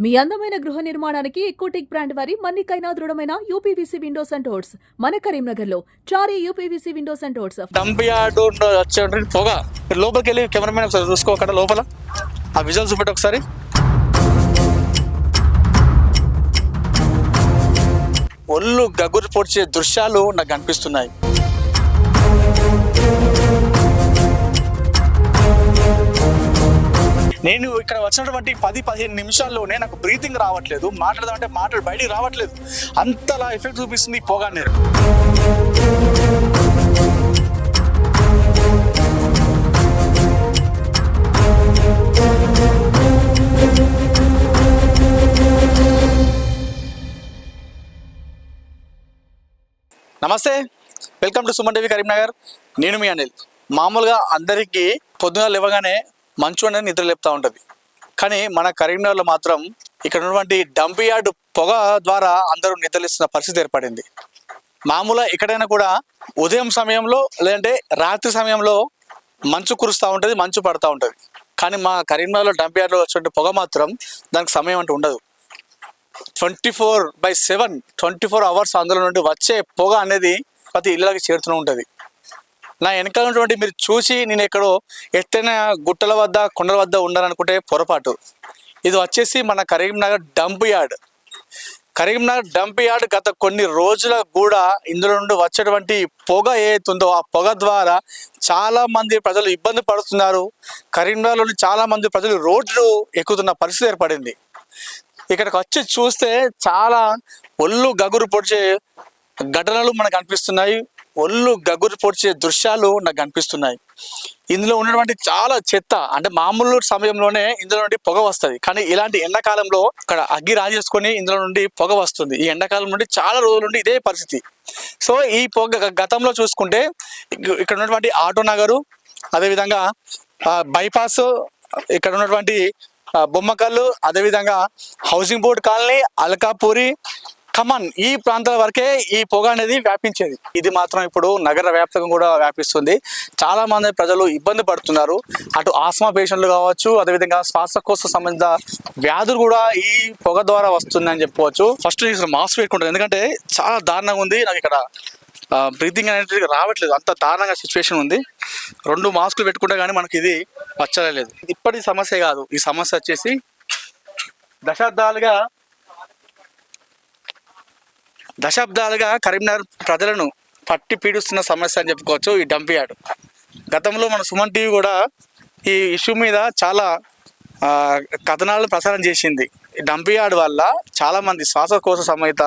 మీ అందమైన గృహ నిర్మాణానికి ఎకోటెక్ బ్రాండ్ వారి మన్నికైనా దృఢమైన యూపీవీసీ విండోస్ అండ్ డోర్స్ మన కరీంనగర్లో Chari UPVC windows and doors dump yard పొగ. లోపలికి వెళ్ళి కెమెరామెన్ ఒకసారి చూసుకో అక్కడ లోపల. ఆ విజువల్ చూపెట్టి ఒకసారి. ఒళ్ళు గగురు పొడిచే దృశ్యాలు నాకు కనిపిస్తున్నాయి నేను ఇక్కడ వచ్చినటువంటి పది పదిహేను నిమిషాల్లోనే నాకు బ్రీతింగ్ రావట్లేదు. మాట్లాడదామంటే మాటలు బయటికి రావట్లేదు. అంతలా ఎఫెక్ట్ చూపిస్తుంది ఈ పొగ నేను నమస్తే. Welcome to Suman TV Karimnagar. నేను మీ అనిల్. మామూలుగా అందరికీ పొద్దున లేవగానే మంచు అనేది నిద్ర లేపుతూ ఉంటుంది. కానీ మన కరీంనగర్లో మాత్రం ఇక్కడ ఉన్నటువంటి డంప్ యార్డ్ పొగ ద్వారా అందరూ నిద్రలేస్తున్న పరిస్థితి ఏర్పడింది. మామూలుగా ఎక్కడైనా కూడా ఉదయం సమయంలో లేదంటే రాత్రి సమయంలో మంచు కురుస్తూ ఉంటుంది మంచు పడుతూ ఉంటుంది. కానీ మా కరీంనగర్లో డంప్ యార్డ్లో వచ్చే పొగ మాత్రం దానికి సమయం అంటూ ఉండదు. Twenty four by seven twenty four hours అందులో నుండి వచ్చే పొగ అనేది ప్రతి ఇళ్ళకి చేరుతూనే ఉంటుంది. నా వెనకాల ఉన్నటువంటి మీరు చూసి నేను ఎక్కడో ఎత్తైన గుట్టల వద్ద కొండల వద్ద ఉండాలనుకుంటే పొరపాటు. ఇది వచ్చేసి మన Karimnagar dump yard. Karimnagar dump yard గత కొన్ని రోజుల కూడా ఇందులో నుండి వచ్చేటువంటి పొగ ఏతుందో ఆ పొగ ద్వారా చాలా మంది ప్రజలు ఇబ్బంది పడుతున్నారు. కరీంనగర్లోని చాలా మంది ప్రజలు రోడ్లు ఎక్కుతున్న పరిస్థితి ఏర్పడింది. ఇక్కడికి వచ్చి చూస్తే చాలా ఒళ్ళు గగురు పొడిచే ఘటనలు మనకు అనిపిస్తున్నాయి. ఒళ్ళు గగురు పొడిచే దృశ్యాలు నాకు కనిపిస్తున్నాయి ఇందులో ఉన్నటువంటి చాలా చెత్త అంటే మామూలు సమయంలోనే ఇందులో నుండి పొగ వస్తుంది. కానీ ఇలాంటి ఎండాకాలంలో ఇక్కడ అగ్గి రాజేసుకొని ఇందులో నుండి పొగ వస్తుంది. ఈ ఎండాకాలం నుండి చాలా రోజుల నుండి ఇదే పరిస్థితి. సో ఈ పొగ గతంలో చూసుకుంటే ఇక్కడ ఉన్నటువంటి ఆటో నగరు అదేవిధంగా బైపాస్ ఇక్కడ ఉన్నటువంటి బొమ్మకల్లు అదేవిధంగా housing board colony Alkapuri Kaman ఈ ప్రాంతాల వరకే ఈ పొగ అనేది వ్యాపించేది. ఇది మాత్రం ఇప్పుడు నగర వ్యాప్తంగా కూడా వ్యాపిస్తుంది. చాలా మంది ప్రజలు ఇబ్బంది పడుతున్నారు. అటు ఆస్మా పేషెంట్లు కావచ్చు అదేవిధంగా శ్వాసకోశ సంబంధిత వ్యాధులు కూడా ఈ పొగ ద్వారా వస్తుందని చెప్పుకోవచ్చు. ఫస్ట్ నేను మాస్క్ పెట్టుకుంటాను ఎందుకంటే చాలా దారుణంగా ఉంది. నాకు ఇక్కడ బ్రీతింగ్ అనేది రావట్లేదు. అంత దారుణంగా సిచ్యువేషన్ ఉంది. రెండు మాస్కులు పెట్టుకుంటే కానీ మనకి ఇది వచ్చలేదు ఇప్పటి సమస్య కాదు. ఈ సమస్య వచ్చేసి దశాబ్దాలుగా దశాబ్దాలుగా కరీంనగర్ ప్రజలను పట్టి పీడిస్తున్న సమస్య అని చెప్పుకోవచ్చు ఈ డంప్ యార్డ్. గతంలో మన సుమన్ టీవీ కూడా ఈ ఇష్యూ మీద చాలా కథనాలను కథనాలు ప్రసారం చేసింది. ఈ డంప్ యార్డ్ వల్ల చాలామంది శ్వాసకోశ సమేత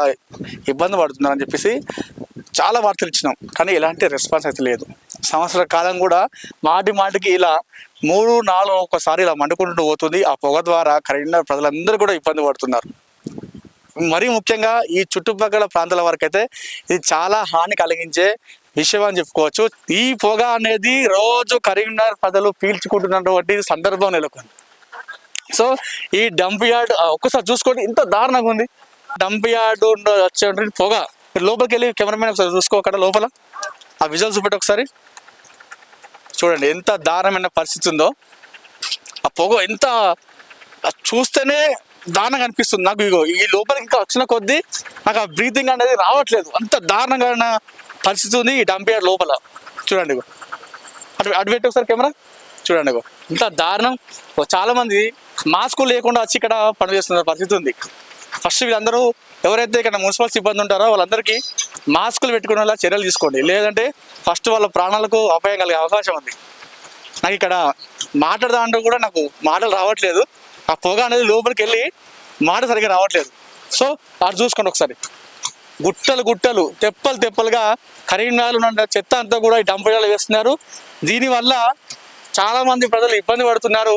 ఇబ్బంది పడుతున్నారని చెప్పేసి చాలా వార్తలు ఇచ్చినాం. కానీ ఎలాంటి రెస్పాన్స్ అయితే లేదు. సంవత్సర కాలం కూడా మాటి మాటికి ఇలా మూడు నాలుగు ఒకసారి ఇలా మండుకుంటూ పోతుంది. ఆ పొగ ద్వారా కరీంనగర్ ప్రజలందరూ కూడా ఇబ్బంది పడుతున్నారు. మరీ ముఖ్యంగా ఈ చుట్టుపక్కల ప్రాంతాల వరకు అయితే ఇది చాలా హాని కలిగించే విషయం అని చెప్పుకోవచ్చు. ఈ పొగ అనేది రోజు కరీంనగర్ ప్రజలు పీల్చుకుంటున్నటువంటి సందర్భం నెలకొంది. సో ఈ డంప్ యార్డ్ ఒక్కసారి చూసుకోండి ఇంత దారుణంగా ఉంది. డంప్ యార్డ్ వచ్చేటువంటి పొగ. లోపలికి వెళ్ళి కెమెరామెన్ ఒకసారి చూసుకో అక్కడ లోపల? ఆ విజువల్స్ చూపెట్టి ఒకసారి. చూడండి ఎంత దారుణమైన పరిస్థితి ఉందో. ఆ పొగ ఎంత చూస్తేనే దారుణంగా అనిపిస్తుంది. నాకు ఇగో ఈ లోపలికి ఇంకా వచ్చిన కొద్దీ నాకు ఆ బ్రీతింగ్ అనేది రావట్లేదు. అంత దారుణంగా పరిస్థితి ఉంది ఈ డంప్ యార్డ్ లోపల. చూడండి ఇగో. అటు అటు పెట్టి ఒకసారి కెమెరా. చూడండి ఇగో. ఇంత దారుణం. చాలామంది చాలా మంది మాస్క్ లేకుండా వచ్చి ఇక్కడ పనిచేస్తున్న పరిస్థితి ఉంది. ఫస్ట్ వీళ్ళందరూ ఎవరైతే ఇక్కడ మున్సిపల్ సిబ్బంది ఉంటారో వాళ్ళందరికీ మాస్కులు పెట్టుకునేలా చర్యలు తీసుకోండి. లేదంటే ఫస్ట్ వాళ్ళ ప్రాణాలకు అపాయం కలిగే అవకాశం ఉంది. నాకు ఇక్కడ మాట్లాడదాంటూ కూడా నాకు మాటలు రావట్లేదు. ఆ పొగ అనేది లోపలికి వెళ్ళి మాట సరిగ్గా రావట్లేదు. సో అటు చూసుకోండి ఒకసారి. గుట్టలు గుట్టలు తెప్పలు తెప్పలుగా కరీంనగర్లో ఉన్న చెత్త అంతా కూడా ఈ డంపయాలు వేస్తున్నారు. దీనివల్ల చాలామంది ప్రజలు ఇబ్బంది పడుతున్నారు.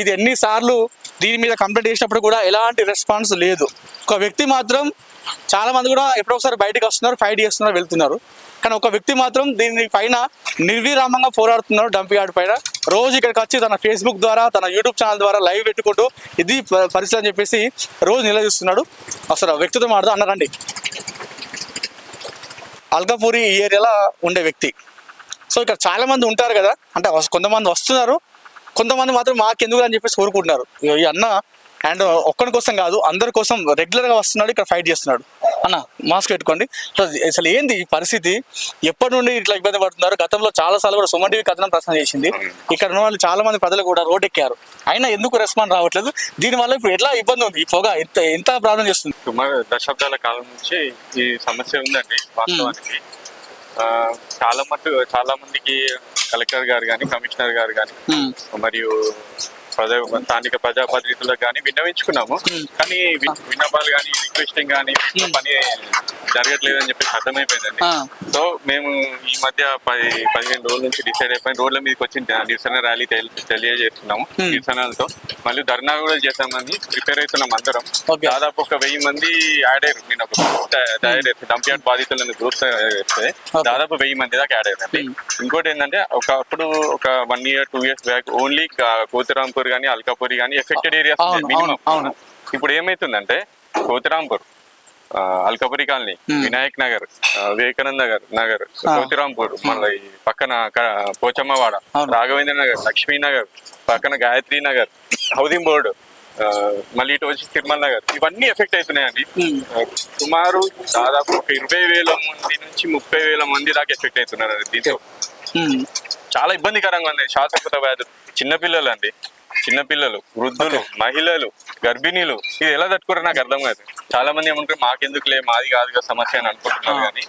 ఇది ఎన్నిసార్లు దీని మీద కంప్లైంట్ చేసినప్పుడు కూడా ఎలాంటి రెస్పాన్స్ లేదు. ఒక వ్యక్తి మాత్రం చాలా మంది కూడా ఎప్పుడో ఒకసారి బయటకు వస్తున్నారు ఫైట్ చేస్తున్నారు వెళ్తున్నారు. కానీ ఒక వ్యక్తి మాత్రం దీని పైన నిర్విరామంగా పోరాడుతున్నారు డంప్ యార్డ్ పైన. రోజు ఇక్కడికి వచ్చి తన ఫేస్బుక్ ద్వారా తన యూట్యూబ్ ఛానల్ ద్వారా లైవ్ పెట్టుకుంటూ ఇది పరిస్థితి అని చెప్పేసి రోజు నిలదీస్తున్నాడు. అసలు వ్యక్తితో మాడదా అన్నారండి అల్కాపూరి ఈ ఏరియాలో ఉండే వ్యక్తి. సో ఇక్కడ చాలా మంది ఉంటారు కదా అంటే కొంతమంది వస్తున్నారు కొంతమంది మాత్రం మాకెందుకు అని చెప్పేసి కోరుకుంటున్నారు. ఈ అన్న అండ్ ఒక్కడి కోసం కాదు అందరి కోసం రెగ్యులర్గా వస్తున్నాడు ఇక్కడ ఫైట్ చేస్తున్నాడు. అన్న మాస్క్ పెట్టుకోండి. అసలు ఏంది ఈ పరిస్థితి? ఎప్పటి నుండి ఇట్లా ఇబ్బంది పడుతున్నారు? గతంలో చాలా సార్లు కూడా సుమన్ టీవీ కథనం ప్రశ్న చేసింది. ఇక్కడ ఉన్న వాళ్ళు చాలా మంది ప్రజలు కూడా రోడ్ ఎక్కారు అయినా ఎందుకు రెస్పాండ్ రావట్లేదు? దీని వల్ల ఇప్పుడు ఎట్లా ఇబ్బంది ఉంది? ఈ పొగ ఎంత ఎంత ప్రాబ్లం చేస్తుంది? సుమారు దశాబ్దాల కాలం నుంచి ఈ సమస్య ఉందండి వాస్తవానికి. ఆ, చాలా మటు చాలా మందికి కలెక్టర్ గారు కానీ కమిషనర్ గారు కానీ మరియు ప్రజా స్థానిక ప్రజాప్రతినిధులకు కానీ విన్నవించుకున్నాము. కానీ విన్నపాలు కానీ రిక్వెస్టింగ్ కానీ పని జరగట్లేదని చెప్పి అర్థమైపోయిందండి. సో మేము ఈ మధ్య పది పదిహేను రోజుల నుంచి డిసైడ్ అయిపోయి రోడ్ల మీదకి వచ్చి నిరసన ర్యాలీ తెలి- తెలియజేస్తున్నాము. నిరసనలతో మళ్ళీ ధర్నా కూడా చేద్దామని ప్రిపేర్ అవుతున్నాం అందరం. దాదాపు ఒక వెయ్యి మంది యాడ్ అయ్యారు నేను ఒక చేస్తే డంప్యార్డ్ బాధితులను గ్రూప్. దాదాపు వెయ్యి మంది దాకా యాడ్ అయ్యారండి ఇంకోటి ఏంటంటే ఒకప్పుడు ఒక one year two years back only Kothirampur కానీ అల్కాపూర్ కానీ ఎఫెక్టెడ్ ఏరియాస్. ఇప్పుడు ఏమైతుందంటే కోతిరాంపూర్ అల్కపురి కాలనీ వినాయక్ నగర్ వివేకానంద నగర్ నగర్ కోతిరాంపూర్ మన పక్కన పోచమ్మవాడ. రాఘవేంద్ర నగర్ లక్ష్మీ నగర్ పక్కన గాయత్రి నగర్ హౌసింగ్ బోర్డు మళ్ళీ ఇటు వచ్చి తిరుమల నగర్ ఇవన్నీ ఎఫెక్ట్ అవుతున్నాయండి. సుమారు దాదాపు ఒక ఇరవై వేల మంది నుంచి ముప్పై వేల మంది దాకా ఎఫెక్ట్ అవుతున్నారు దీంతో చాలా ఇబ్బందికరంగా ఉంది. శ్వాసకోశ వ్యాధులు చిన్నపిల్లలు అండి చిన్నపిల్లలు వృద్ధులు మహిళలు గర్భిణీలు ఇది ఎలా తట్టుకోరో నాకు అర్థం కాదు. చాలా మంది ఏమంటారు మాకెందుకులే మాది కాదుగా సమస్య అని అనుకుంటున్నారు కానీ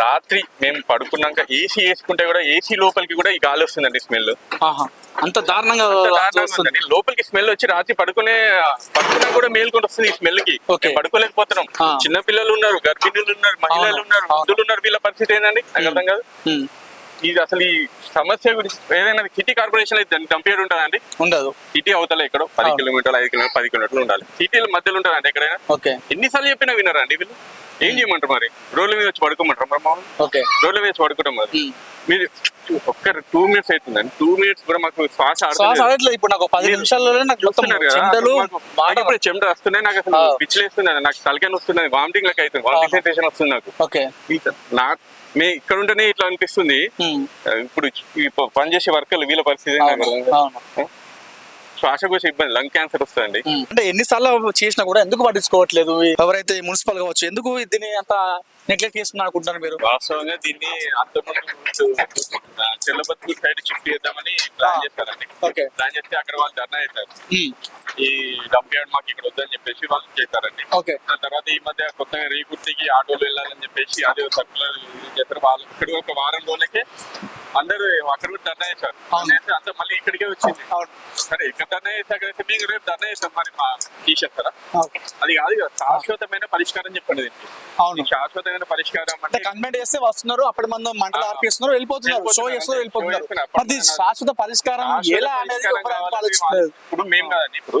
రాత్రి మేము పడుకున్నాక ఏసీ వేసుకుంటే కూడా ఏసీ లోపలికి కూడా ఈ గాలి వస్తుందండి స్మెల్. అంత దారుణంగా లోపలికి స్మెల్ వచ్చి రాత్రి పడుకునే పడుకున్నా కూడా మేల్కొని వస్తుంది ఈ స్మెల్కి. పడుకోలేకపోతున్నాం. చిన్న పిల్లలు ఉన్నారు గర్భిణులు ఉన్నారు మహిళలు ఉన్నారు. వృద్ధులు ఉన్నారు వీళ్ళ పరిస్థితి ఏంటండి అర్థం కాదు. ఇది అసలు ఈ సమస్య గురించి ఏదైనా సిటీ కార్పొరేషన్ అయితే డంపేడ్ ఉంటుందండి ఉండదు. సిటీ అవతల ఎక్కడో? పది. కిలోమీటర్లు ఐదు కిలోమీటర్లు పది కిలోమీటర్లు ఉండాలి. సిటీల మధ్యలో ఉంటుందండి ఎక్కడైనా? ఓకే. ఎన్నిసార్లు చెప్పినా వినరండి వీళ్ళు? ఏం చేయమంటారు మరి? రోడ్ల మీద వచ్చి పడుకోమంటారు మరి మామూలు? ఓకే. రోడ్ల మీద వచ్చి పడుకుంటాం మరి. మీరు ఒక్క టూ మినిట్స్ అవుతుందండి. టూ మినిట్స్ కూడా మాకు శ్వాస. ఆడట్లేదు. ఇప్పుడు నాకు పది నిమిషాల్లోనే చెమటలు ఇప్పుడు చెమట వస్తున్నాయి. నాకు అసలు. పిచ్చిలేస్తున్నాయి నాకు తలకాయ వస్తుంది వామిటింగ్ లెక్క అవుతుంది. వామిటింగ్ సెన్సేషన్ వస్తుంది నాకు. ఓకే. నా మే ఇక్కడ ఉంటేనే ఇట్లా అనిపిస్తుంది. ఇప్పుడు పనిచేసే వర్కర్లు వీళ్ళ పరిస్థితి. శ్వాసకోశ ఇబ్బంది లంగ్ క్యాన్సర్ వస్తుందండి. ఉమ్. అంటే ఎన్నిసార్లు చేసినా కూడా ఎందుకు పట్టించుకోవట్లేదు? ఎవరైతే మున్సిపల్ కావచ్చు ఎందుకు దీన్ని అంత నెగ్లెక్ట్ చేస్తున్నారు అనుకుంటున్నారు మీరు? వాస్తవంగా దీన్ని చెల్లబత్తు సైడ్ షిఫ్ట్ చేద్దామని ప్లాన్ చేస్తారండి. ప్లాన్ చేస్తే అక్కడ వాళ్ళు ధర్నా చేస్తారు. ఉమ్. ఈ డంప్ యార్డ్ మాకు ఇక్కడ వద్దని చెప్పేసి వాళ్ళు చేస్తారండి ఓకే. దాని తర్వాత ఈ మధ్య కొత్తగా రీగుర్తికి ఆటోలు వెళ్ళాలని చెప్పేసి అదే సర్కులర్ చేస్తారు. వాళ్ళు ఇక్కడ ఒక వారం రోజులకే అందరూ అక్కడ కూడా ధర్నా చేశారు. అవును. చేస్తే అంతా మళ్ళీ ఇక్కడికే వచ్చింది. సరే ఇక్కడ ధర్నా చేశాక మీకు రేపు ధర్నా చేస్తాం మరి మా తీసేస్తారా. అది కాదు కదా శాశ్వతమైన పరిష్కారం చెప్పండి అవును. శాశ్వతమైన పరిష్కారం అంటే కంప్లైంట్ చేస్తే వస్తున్నారు అప్పటి మంది మంటలు. ఆర్పిస్తున్నారు వెళ్ళిపోతున్నారు షో. చేస్తున్నారు వెళ్ళిపోతున్నారు. శాశ్వత పరిష్కారం ఎలా అనేది ఇప్పుడు మేము కాదండి ఇప్పుడు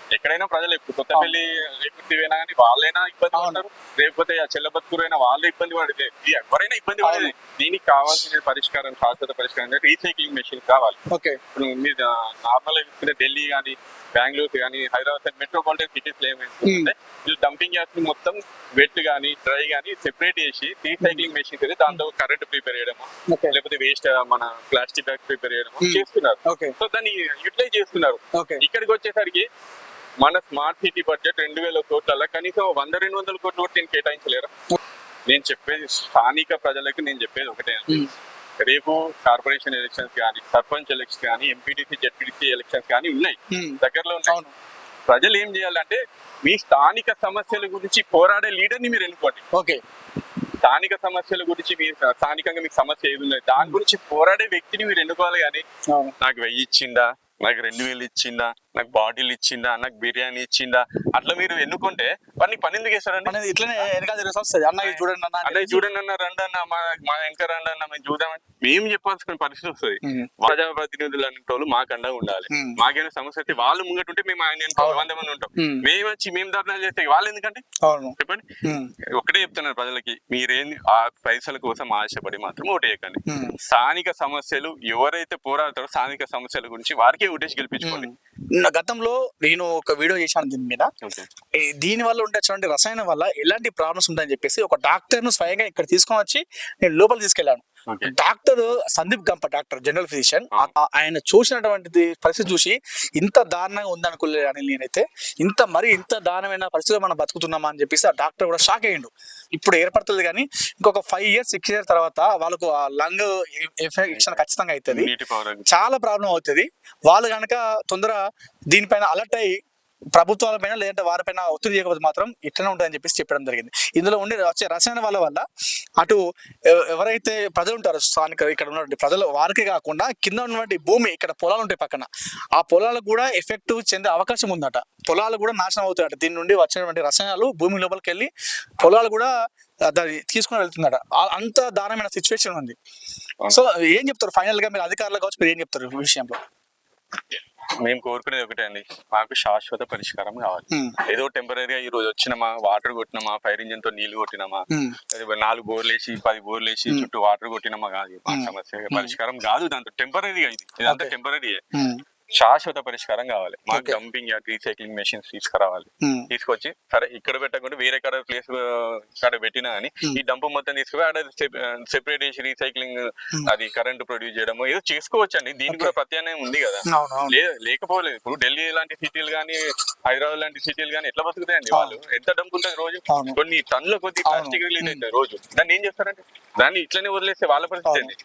ఎక్కడైనా ప్రజలు ఇప్పుడు కొత్తపల్లి రేపు అయినా కానీ వాళ్ళైనా ఇబ్బంది. పడతారు. లేకపోతే ఆ చెల్లబతుకురైనా వాళ్ళు ఇబ్బంది పడితే ఎవరైనా ఇబ్బంది. పడేది దీనికి కావాల్సిన పరిష్కారం శాశ్వత పరిష్కారం అంటే రీసైక్లింగ్ మెషిన్ కావాలి. ఓకే. ఇప్పుడు మీరు నార్మల్ చూసుకుంటే ఢిల్లీ కానీ బెంగళూరు కానీ హైదరాబాద్ మెట్రోపాలిటన్ సిటీస్ ఏమైందంటే వీళ్ళు డంపింగ్ గ్యాస్ మొత్తం వెట్ కానీ డ్రై కానీ సెపరేట్ చేసి రీసైక్లింగ్ మెషిన్ దాంతో కరెంట్ ప్రిపేర్ చేయడము లేకపోతే వేస్ట్ మన ప్లాస్టిక్ బ్యాగ్ ప్రిపేర్ చేయడము. చేస్తున్నారు. సో దాన్ని యూటిలైజ్ చేస్తున్నారు. ఇక్కడికి వచ్చేసరికి మన స్మార్ట్ సిటీ బడ్జెట్ రెండు వేల కోట్ల కనీసం వంద రెండు వందల కోట్లు కూడా నేను కేటాయించలేరా? నేను చెప్పేది స్థానిక ప్రజలకు నేను చెప్పేది ఒకటే. రేపు కార్పొరేషన్ ఎలక్షన్స్ కానీ సర్పంచ్ ఎలక్షన్స్ కానీ ఎంపీటీసీ జెడ్పీటీసీ ఎలక్షన్స్ కానీ ఉన్నాయి. దగ్గరలో ఉన్నాయి. ప్రజలు ఏం చేయాలంటే మీ స్థానిక సమస్యల గురించి పోరాడే లీడర్ని మీరు ఎన్నుకోండి. ఓకే. స్థానిక సమస్యల గురించి మీరు స్థానికంగా మీకు సమస్య ఏది ఉన్నది దాని గురించి పోరాడే వ్యక్తిని మీరు ఎన్నుకోవాలి కానీ నాకు వెయ్యి ఇచ్చిందా? నాకు రెండు వేలు ఇచ్చిందా? నాకు బాటిల్ ఇచ్చిందా నాకు బిర్యానీ ఇచ్చిందా అట్లా మీరు ఎన్నుకుంటే వాడిని పని ఎందుకు చేస్తారండి? ఇట్లనే వస్తుంది అన్న చూడండి అన్న అదే చూడండి అన్న రండి అన్న మా మా వెనక రండి అన్న మేము చూద్దామని మేము చెప్పాల్సిన పరిస్థితి వస్తుంది. ప్రజాప్రతినిధులు అనేటోళ్ళు మాకు అండగా ఉండాలి. మాకైనా సమస్య అయితే వాళ్ళు ముంగట ఉంటే మేము ఆయన. వంద మంది ఉంటాం. మేము. వచ్చి మేము ధర్నాలు చేస్తే వాళ్ళు ఎందుకంటే చెప్పండి. ఒకటే చెప్తున్నారు ప్రజలకి మీరేంది? ఆ పైసల కోసం ఆశపడి మాత్రం ఓటేయకండి. స్థానిక సమస్యలు ఎవరైతే పోరాడతారో స్థానిక సమస్యల గురించి వారికే ఓటేసి గెలిపించుకోండి. గతంలో నేను ఒక వీడియో చేశాను దీని మీద. దీని వల్ల ఉండేటువంటి రసాయనం వల్ల ఎలాంటి ప్రాబ్లమ్స్ ఉంటాయని చెప్పేసి ఒక డాక్టర్ను స్వయంగా ఇక్కడ తీసుకొని వచ్చి నేను లోపల తీసుకెళ్ళాను. ఓకే డాక్టర్ సందీప్ గంప డాక్టర్ జనరల్ ఫిజిషియన్ ఆ. ఆయన చూసినటువంటి పరిస్థితి చూసి ఇంత దారుణంగా ఉందనుకోలేదు అని నేనైతే. ఇంత మరి ఇంత దారుణమైన పరిస్థితిలో మనం బతుకుతున్నామా అని చెప్పేసి ఆ డాక్టర్ కూడా షాక్ అయ్యిండు. ఇప్పుడు ఏర్పడుతుంది కానీ ఇంకొక ఫైవ్ ఇయర్స్ సిక్స్ ఇయర్స్ తర్వాత వాళ్ళకు ఆ లంగ్ ఎఫెక్షన్ ఖచ్చితంగా అవుతుంది. చాలా ప్రాబ్లం అవుతుంది. వాళ్ళు కనుక తొందర దీనిపైన అలర్ట్ అయ్యి ప్రభుత్వాల పైన లేదంటే వారిపైన ఒత్తిడి చేయకపోతే మాత్రం ఇట్లనే ఉంటుందని చెప్పేసి చెప్పడం జరిగింది. ఇందులో ఉండే వచ్చే రసాయన వాళ్ళ వల్ల అటు ఎవ- ఎవరైతే ప్రజలు ఉంటారో స్థానిక ఇక్కడ ఉన్నటువంటి ప్రజలు వారికి కాకుండా కింద ఉన్నటువంటి భూమి ఇక్కడ పొలాలు ఉంటాయి పక్కన. ఆ పొలాలకు కూడా ఎఫెక్ట్ చెందే అవకాశం ఉందట. పొలాలు కూడా నాశనం అవుతాయట. దీని నుండి వచ్చినటువంటి రసాయనాలు భూమి లోపలికి వెళ్ళి పొలాలు కూడా దాన్ని తీసుకుని వెళ్తుందట. అంత దారుణమైన సిచ్యువేషన్ ఉంది. సో ఏం చెప్తారు? ఫైనల్గా మీరు అధికారులు కావచ్చు మీరు ఏం చెప్తారు ఈ విషయంలో? మేము కోరుకునేది ఒకటే అండి. మాకు శాశ్వత పరిష్కారం కావాలి. ఏదో టెంపరీగా ఈ రోజు వచ్చినామా వాటర్ కొట్టినామా ఫైర్ ఇంజిన్తో నీళ్ళు కొట్టినామా నాలుగు బోర్లు వేసి పది బోర్లు వేసి చుట్టూ వాటర్ కొట్టినామా కాదు. సమస్య పరిష్కారం కాదు దాంతో. టెంపరీగా ఇది. ఇదంతా Okay. శాశ్వత పరిష్కారం కావాలి. మాకు. డంపింగ్ యార్డ్ రీసైక్లింగ్ మెషిన్స్ తీసుకురావాలి. ఉమ్, తీసుకొచ్చి సరే ఇక్కడ పెట్టకుండా వేరే కాడ ప్లేస్ కాడ పెట్టినా అని ఈ డంప్ మొత్తం తీసుకుపోయి ఆడ సెపరేట్ చేసి రీసైక్లింగ్ అది కరెంట్ ప్రొడ్యూస్ చేయడము ఏదో చేసుకోవచ్చు అండి దీనికి కూడా ప్రత్యామ్నాయం ఉంది కదా. లేకపోలేదు. ఇప్పుడు ఢిల్లీ లాంటి సిటీలు కానీ హైదరాబాద్ లాంటి సిటీలు కానీ ఎట్లా బతుకుతాయండి వాళ్ళు? ఎంత డబ్బు ఉంటుంది రోజు. కొన్ని టన్నుల కొద్ది. ప్లాస్టిక్ రిలీజ్ అవుతాయి రోజు. దాన్ని ఏం చేస్తారంటే దాన్ని ఇట్లనే వదిలేస్తే వాళ్ళ పరిస్థితి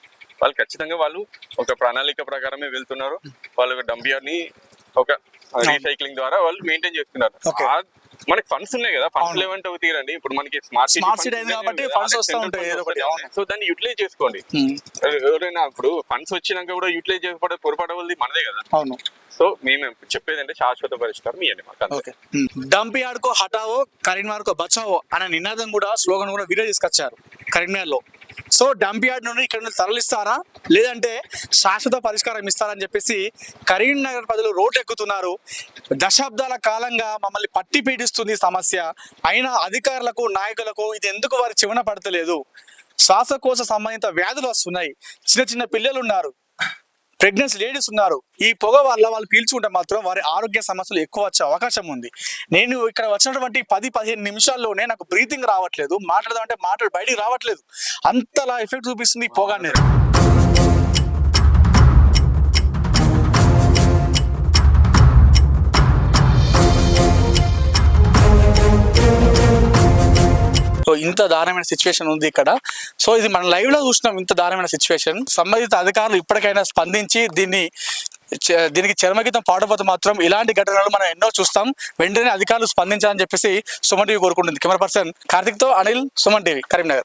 వాళ్ళు ఖచ్చితంగా వాళ్ళు ఒక ప్రణాళిక ప్రకారమే వెళ్తున్నారు. వాళ్ళు డంపియర్ని ఒక రీసైక్లింగ్ ద్వారా వాళ్ళు మెయింటైన్ చేస్తున్నారు. మనకి ఫండ్స్ ఉన్నాయి కదా. ఫండ్స్. లేవంటే తీరండి. ఇప్పుడు మనకి స్మార్ట్ కాబట్టి funds వస్తూ ఉంటాయి. సో దాన్ని యూటిలైజ్ చేసుకోండి. ఎవరైనా ఇప్పుడు ఫండ్స్ వచ్చినాక కూడా యూటిలైజ్ చేసుకోవడం పొరపాటు మనదే కదా. అవును. సో మేము చెప్పేది అంటే శాశ్వత పరిష్కారం ఇవ్వండి మాకు డంప్ యార్డ్ కో హటావో కరీంనగర్ కో బచావో అనే నినాదం కూడా స్లోగన్ కూడా వీరే తీసుకొచ్చారు కరీంనగర్లో సో డంప్ యార్డ్ నుండి ఇక్కడ నుండి తరలిస్తారా? లేదంటే శాశ్వత పరిష్కారం ఇస్తారని చెప్పేసి కరీంనగర్ ప్రజలు రోడ్డు ఎక్కుతున్నారు దశాబ్దాల కాలంగా మమ్మల్ని పట్టి పీడిస్తుంది సమస్య. అయినా అధికారులకు నాయకులకు ఇది ఎందుకు వారి చివన పడతలేదు? శ్వాసకోశ సంబంధిత వ్యాధులు వస్తున్నాయి. చిన్న చిన్న పిల్లలు ఉన్నారు. ప్రెగ్నెన్సీ లేడీస్ ఉన్నారు. ఈ పొగ వల్ల వాళ్ళు పీల్చుకుంటే మాత్రం వారి ఆరోగ్య సమస్యలు ఎక్కువ వచ్చే అవకాశం ఉంది. నేను ఇక్కడ వచ్చినటువంటి పది పదిహేను నిమిషాల్లోనే నాకు బ్రీతింగ్ రావట్లేదు. మాట్లాడదామంటే మాటలు బయటికి రావట్లేదు. అంతలా ఎఫెక్ట్ చూపిస్తుంది ఈ పొగ అనేది. సో ఇంత దారుణమైన సిచ్యువేషన్ ఉంది ఇక్కడ. సో ఇది మనం లైవ్లో చూసినాం ఇంత దారుణమైన సిచ్యువేషన్ సంబంధిత అధికారులు ఇప్పటికైనా స్పందించి దీన్ని చ- దీనికి చర్మగీతం పాడపోతే మాత్రం ఇలాంటి ఘటనలు మనం ఎన్నో చూస్తాం. వెంటనే అధికారులు స్పందించాలని చెప్పేసి సుమన్ టీవీ కోరుకుంటుంది. కెమెరా పర్సన్ కార్తిక్తో అనిల్ సుమన్ టీవీ కరీంనగర్.